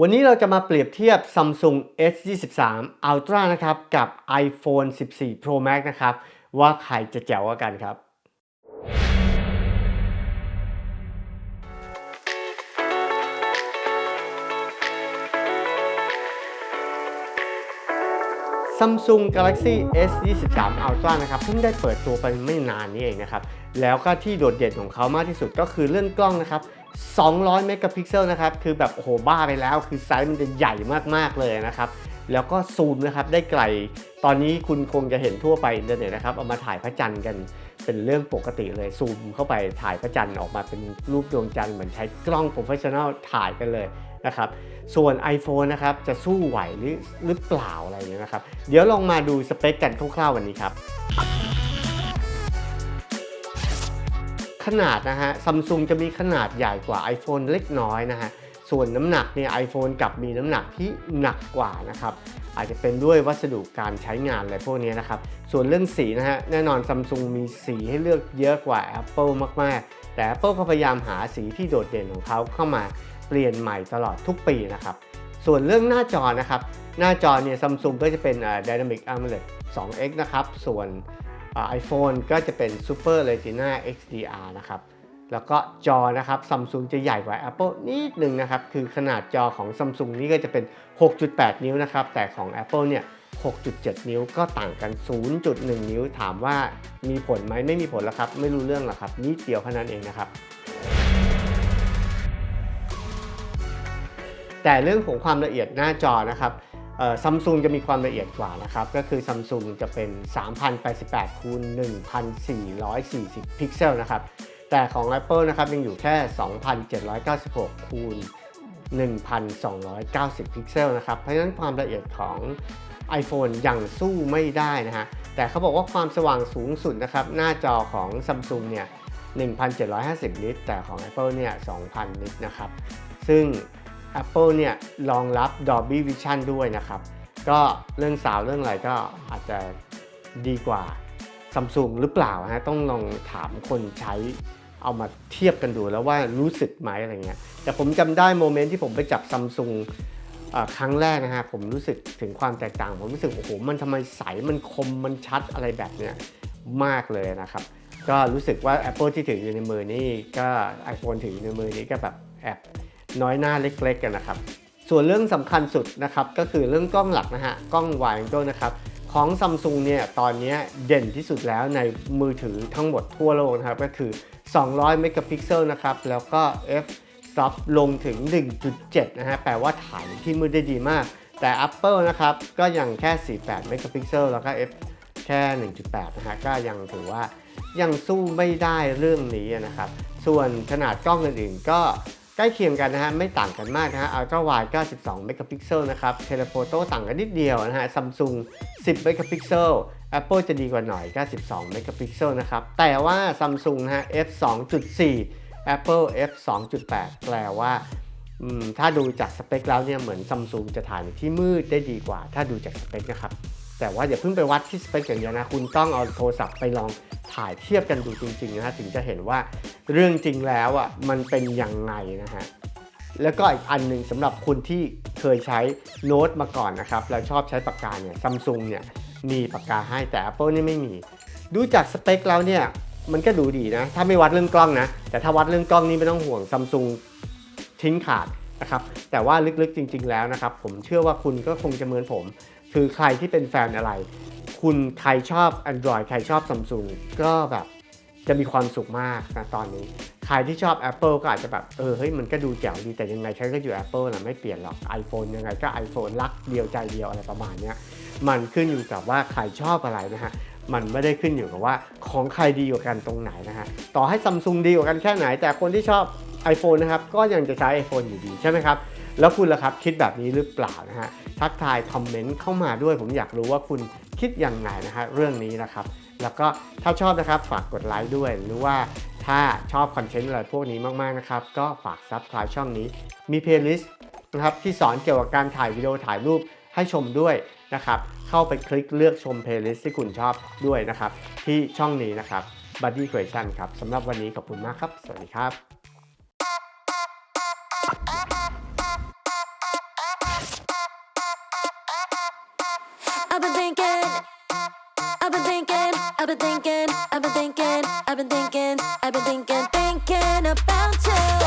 วันนี้เราจะมาเปรียบเทียบ Samsung S23 Ultra นะครับกับ iPhone 14 Pro Max นะครับ ว่าใครจะแจ๋วกว่ากันครับ Samsung Galaxy S23 Ultra นะครับเพิ่งได้เปิดตัวไปไม่นานนี้เองนะครับ แล้วก็ที่โดดเด่นของเขามากที่สุดก็คือเรื่องกล้องนะครับ 200 เมกะพิกเซลนะครับ คือแบบโหบ้าไปแล้ว คือไซส์มันจะใหญ่มากๆเลยนะครับ แล้วก็ซูมนะครับได้ไกล ตอนนี้คุณคงจะเห็นทั่วไปอินเทอร์เน็ตนะครับ เอามาถ่ายพระจันทร์กันเป็นเรื่องปกติเลยซูมเข้าไปถ่ายพระจันทร์ออกมาเป็นรูปดวงจันทร์เหมือนใช้กล้องโปรเฟชชั่นอลถ่ายกันเลยนะครับ ส่วน iPhone นะครับจะสู้ไหวหรือหรือเปล่าอะไรเงี้ยนะครับ เดี๋ยวลองมาดูสเปคกันคร่าวๆวันนี้ครับ ขนาดนะฮะซัมซุงจะมีขนาดใหญ่กว่า iPhone เล็กน้อยนะฮะส่วนน้ำหนักเนี่ย iPhone กลับมีน้ำหนักที่หนักกว่านะครับอาจจะเป็นด้วยวัสดุการใช้งานอะไรพวกนี้นะครับส่วนเรื่องสีนะฮะแน่นอนซัมซุงมีสีให้เลือกเยอะกว่า Apple มากๆ แต่ Apple ก็พยายามหาสีที่โดดเด่นของเขาเข้ามาเปลี่ยนใหม่ตลอดทุกปีนะครับส่วนเรื่องหน้าจอนะครับหน้าจอเนี่ยซัมซุงก็จะเป็น Dynamic AMOLED 2X นะครับส่วน ไอโฟนก็จะเป็น Super Retina XDR นะครับ แล้วก็จอนะครับซัมซุงจะใหญ่กว่า Apple นิดนึงนะครับ คือขนาดจอของซัมซุงนี่ก็จะเป็น 6.8 นิ้วนะครับ แต่ของ Apple เนี่ย 6.7 นิ้วก็ต่างกัน 0.1 นิ้ว ถามว่ามีผลไหมไม่มีผลแล้วครับ ไม่รู้เรื่องหรอกครับ นิดเดียวแค่นั้นเองนะครับแต่เรื่องของความละเอียดหน้าจอนะครับ ซัมซุงจะมีความละเอียดกว่านะครับ ก็คือซัมซุงจะเป็น 3088คูณ1440 พิกเซลนะครับ แต่ของ Apple นะครับยังอยู่แค่ 2796คูณ1290 พิกเซลนะครับ เพราะฉะนั้นความละเอียดของ iPhone ยังสู้ไม่ได้นะฮะ แต่เขาบอกว่าความสว่างสูงสุดนะครับ หน้าจอของ Samsung เนี่ย 1750 นิตแต่ของ Apple เนี่ย 2,000 นิตนะครับ ซึ่ง Apple เนี่ยรองรับ Dolby Vision ด้วยนะครับ ก็เรื่องสาวเรื่องอะไรก็อาจจะดีกว่า Samsung หรือเปล่าฮะต้องลองถามคนใช้เอามาเทียบกันดูแล้วว่ารู้สึกไหมอะไรเงี้ยแต่ผมจำได้โมเมนต์ที่ผมไปจับ Samsung ครั้งแรกนะฮะผมรู้สึกถึงความแตกต่าง ผมรู้สึกโอ้โหมันทำไมใสมันคมมันชัดอะไรแบบเนี้ยมากเลยนะครับ ก็รู้สึกว่า Apple ที่ถืออยู่ในมือนี่ก็ iPhone ถืออยู่ในมือนี้ก็แบบแอบ น้อยหน้าเล็กๆกันนะครับ ส่วนเรื่องสำคัญสุดนะครับก็คือเรื่องกล้องหลักนะฮะกล้อง wide angle นะครับของ Samsung เนี่ยตอนนี้เด่นที่สุดแล้วในมือถือทั้งหมดทั่วโลกนะครับก็คือ 200 เมกะพิกเซลนะครับแล้วก็ f stop ลงถึง 1.7 นะฮะแปลว่าถ่ายที่มืดได้ดีมาก แต่ Apple นะครับก็ยังแค่ 48 เมกะพิกเซลแล้วก็ f แค่ 1.8 นะฮะก็ยังถือว่ายังสู้ไม่ได้เรื่องนี้นะครับ ส่วนขนาดกล้องอื่นๆก็ ใกล้เคียงกันนะฮะไม่ต่างกันมากนะฮะ Ultra Wide 92เมกะพิกเซลนะครับ Telephoto ต่างกันนิดเดียวนะฮะ Samsung 10เมกะพิกเซล Apple จะดีกว่าหน่อย 92 เมกะพิกเซลนะครับ แต่ว่า Samsung นะฮะ f 2.4 Apple f 2.8 แปลว่า ถ้าดูจากสเปคแล้วเนี่ยเหมือน Samsung จะถ่ายในที่มืดได้ดีกว่า ถ้าดูจากสเปคนะครับ แต่ว่าอย่าเพิ่งไปวัดที่สเปคอย่างเดียวนะ คุณต้องเอาโทรศัพท์ไปลองถ่ายเทียบกันดูจริงๆนะถึงจะเห็นว่าเรื่องจริงแล้วอะมันเป็นยังไงนะฮะแล้วก็อีกอันหนึ่งสำหรับคุณที่เคยใช้โน้ตมาก่อนนะครับแล้วชอบใช้ปากกาเนี่ยซัมซุงเนี่ยมีปากกาให้แต่ Apple นี่ไม่มี ดูจากสเปคแล้วเนี่ยมันก็ดูดีนะ ถ้าไม่วัดเรื่องกล้องนะ แต่ถ้าวัดเรื่องกล้องนี่ไม่ต้องห่วงซัมซุงทิ้งขาดนะครับแต่ว่าลึกๆจริง ๆแล้วนะครับผมเชื่อว่าคุณก็คงจะเหมือนผม คือใครที่เป็นแฟนอะไร คุณใครชอบ Android ใครชอบ Samsung ก็แบบจะมีความสุขมากนะตอนนี้ ใครที่ชอบ Apple ก็อาจจะแบบ เออ เฮ้ย มันก็ดูแจ๋วดีแต่ยังไงฉันก็อยู่ Apple นะไม่เปลี่ยนหรอก iPhone ยังไงก็ iPhone รักเดียวใจเดียวอะไรประมาณนี้มันขึ้นอยู่กับว่าใครชอบอะไรนะฮะมันไม่ได้ขึ้นอยู่กับว่าของใครดีกว่ากันตรงไหนนะฮะต่อให้ Samsung ดีกว่ากันแค่ไหน แต่คนที่ชอบ iPhone นะครับก็ยังจะใช้ iPhone อยู่ดีใช่ไหมครับ แล้วคุณล่ะครับคิดแบบนี้หรือเปล่านะฮะทักทายคอมเมนต์เข้ามาด้วย ผมอยากรู้ว่าคุณคิดยังไงนะฮะเรื่องนี้นะครับ แล้วก็ถ้าชอบนะครับฝากกดไลค์ด้วย หรือว่าถ้าชอบคอนเทนต์อะไรพวกนี้มากๆนะครับก็ฝากซับสไคร b e ช่องนี้ มีเพลย์ลิสต์นะครับที่สอนเกี่ยวกับการถ่ายวิดีโอถ่ายรูปให้ชมด้วยนะครับเข้าไปคลิกเลือกชมเพลย์ลิสต์ที่คุณชอบด้วยนะครับที่ช่องนี้นะครับ Buddy Question ครับสำหรับวันนี้ขอบคุณมากครับ สวัสดีครับ I've been thinking. I've been thinking. I've been thinking. I've been thinking. Thinking about